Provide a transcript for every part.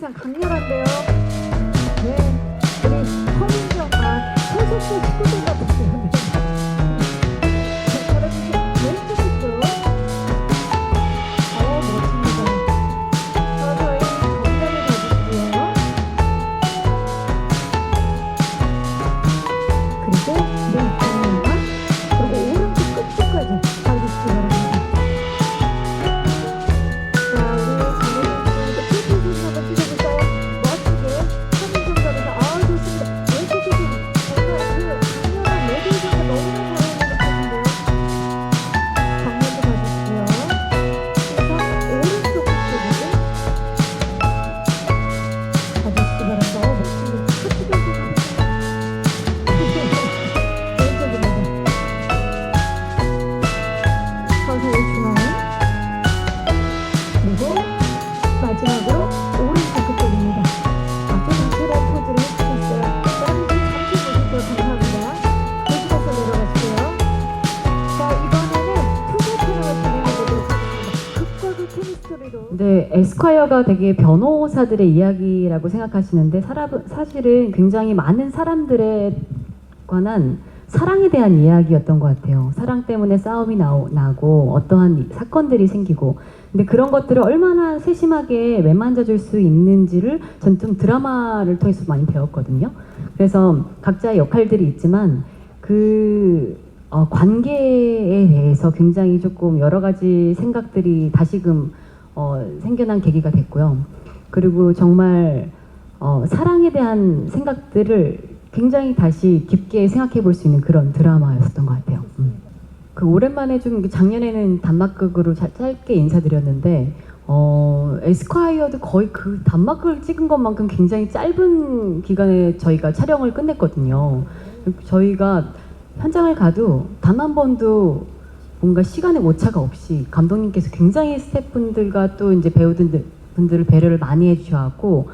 그냥 강렬한데요. 네, 우리 아 소속도 식구들 근데 에스콰이어가 되게 변호사들의 이야기라고 생각하시는데 사람, 사실은 굉장히 많은 사람들에 관한 사랑에 대한 이야기였던 것 같아요. 사랑 때문에 싸움이 나오, 나고 어떠한 이- 사건들이 생기고 근데 그런 것들을 얼마나 세심하게 매만져줄 수 있는지를 전 좀 드라마를 통해서 많이 배웠거든요. 그래서 각자의 역할들이 있지만 그 어, 관계에 대해서 굉장히 조금 여러 가지 생각들이 다시금 어, 생겨난 계기가 됐고요. 그리고 정말 어, 사랑에 대한 생각들을 굉장히 다시 깊게 생각해 볼 수 있는 그런 드라마였었던 것 같아요. 음. 그 오랜만에 좀 작년에는 단막극으로 자- 짧게 인사드렸는데 어, 에스콰이어도 거의 그 단막극을 찍은 것만큼 굉장히 짧은 기간에 저희가 촬영을 끝냈거든요. 저희가 현장을 가도 단 한 번도 뭔가 시간의 오차가 없이 감독님께서 굉장히 스태프분들과 또 이제 배우들 분들을 배려를 많이 해주셔갖고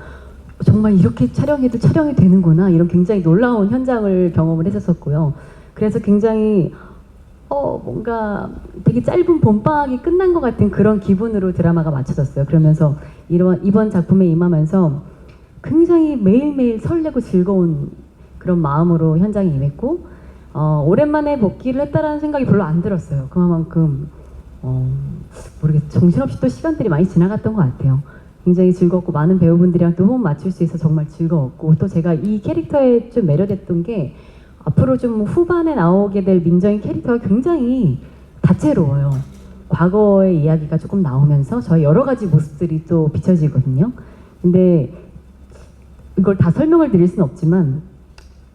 정말 이렇게 촬영해도 촬영이 되는구나 이런 굉장히 놀라운 현장을 경험을 했었었고요. 그래서 굉장히 어 뭔가 되게 짧은 봄방학이 끝난 것 같은 그런 기분으로 드라마가 맞춰졌어요. 그러면서 이런 이번 작품에 임하면서 굉장히 매일매일 설레고 즐거운 그런 마음으로 현장에 임했고 어, 오랜만에 복귀를 했다라는 생각이 별로 안 들었어요. 그만큼 어, 모르겠 정신없이 또 시간들이 많이 지나갔던 것 같아요. 굉장히 즐겁고 많은 배우분들이랑 또 호흡 맞출 수 있어 정말 즐거웠고 또 제가 이 캐릭터에 좀 매료됐던 게 앞으로 좀 후반에 나오게 될 민정인 캐릭터가 굉장히 다채로워요. 과거의 이야기가 조금 나오면서 저희 여러 가지 모습들이 또 비춰지거든요. 근데 이걸 다 설명을 드릴 수는 없지만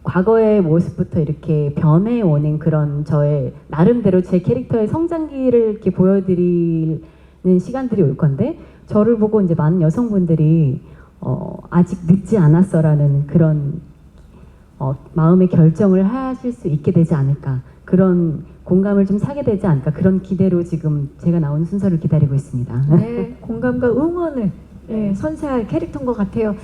과거의 모습부터 이렇게 변해오는 그런 저의 나름대로 제 캐릭터의 성장기를 이렇게 보여드리는 시간들이 올 건데 저를 보고 이제 많은 여성분들이 어, 아직 늦지 않았어라는 그런 어, 마음의 결정을 하실 수 있게 되지 않을까 그런 공감을 좀 사게 되지 않을까 그런 기대로 지금 제가 나오는 순서를 기다리고 있습니다. 네, 공감과 응원을 예, 선사할 캐릭터인 것 같아요.